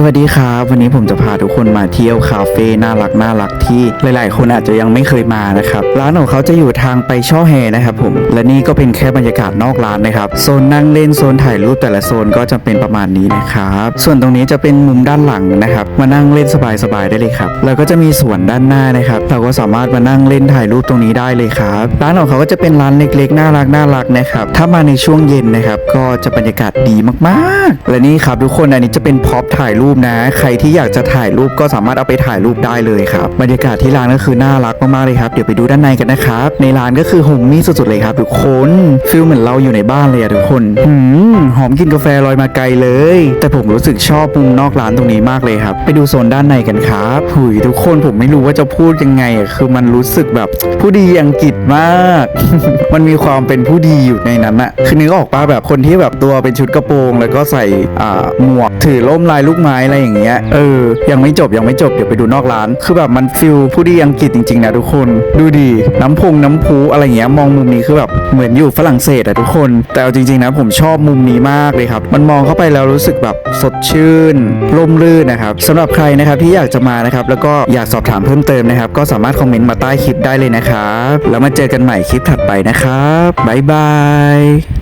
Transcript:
สวัสดีครับ วันนี้ผมจะพาทุกคนมาเที่ยวคาเฟ่น่ารักน่ารักที่หลาย ๆ คนอาจจะยังไม่เคยมานะครับร้านของเขาจะอยู่ทางไปช่อแฮนะครับผมและนี่ก็เป็นแค่บรรยากาศนอกร้านนะครับโซนนั่งเล่นโซนถ่ายรูปแต่ละโซนก็จะเป็นประมาณนี้นะครับส่วนตรงนี้จะเป็นมุมด้านหลังนะครับมานั่งเล่นสบาย ๆ ได้เลยครับแล้วก็จะมีสวนด้านหน้านะครับเราก็สามารถมานั่งเล่นถ่ายรูปตรงนี้ได้เลยครับร้านของเขาก็จะเป็นร้านเล็ก ๆ น่ารักน่ารักนะครับถ้ามาในช่วงเย็นนะครับก็จะบรรยากาศดีมาก ๆ และนี่ครับทุกคนอันนี้จะเป็นพ็อปถ่ายรูปูปนะ ใครที่อยากจะถ่ายรูปก็สามารถเอาไปถ่ายรูปได้เลยครับบรรยากาศที่ร้านก็คือน่ารักมากๆเลยครับเดี๋ยวไปดูด้านในกันนะครับในร้านก็คือโฮมมี่สุดๆเลยครับทุกคนฟีลเหมือนเราอยู่ในบ้านเลยอะทุกคนหืมหอมกลินกาแฟลอยมาไกลเลย แต่ผมรู้สึกชอบมุมนอกร้านตรงนี้มากเลยครับ ไปดูโซนด้านในกันครับหุยทุกคนผมไม่รู้ว่าจะพูดยังไงอะคือมันรู้สึกแบบผู้ดีอังกฤษมาก มันมีความเป็นผู้ดีอยู่ในนั้นอะคือนึกออกปะแบบคนที่แบบตัวเป็นชุดกระโปรง แล้วก็ใส่อ่าหมวกถือล่มลายลูกไม้อะไรอย่างเงี้ยเออยังไม่จบยังไม่จบเดี๋ยวไปดูนอกร้าน คือแบบมันฟิลผู้ดีอังกฤษจริงๆนะทุกคน ดูดีน้ำพงน้ำพุอะไรเงี้ยมองมุมนี้คือแบบเหมือนอยู่ฝรั่งเศสอะทุกคน แต่เอาจริงๆนะผมชอบมุมนี้มากเลยครับ มันมองเข้าไปแล้วรู้สึกแบบสดชื่นร่มรื่นนะครับสำหรับใครนะครับที่อยากจะมานะครับแล้วก็อยากสอบถามเพิ่มเติมนะครับก็สามารถคอมเมนต์มาใต้คลิปได้เลยนะครับแล้วมาเจอกันใหม่คลิปถัดไปนะครับบ๊ายบาย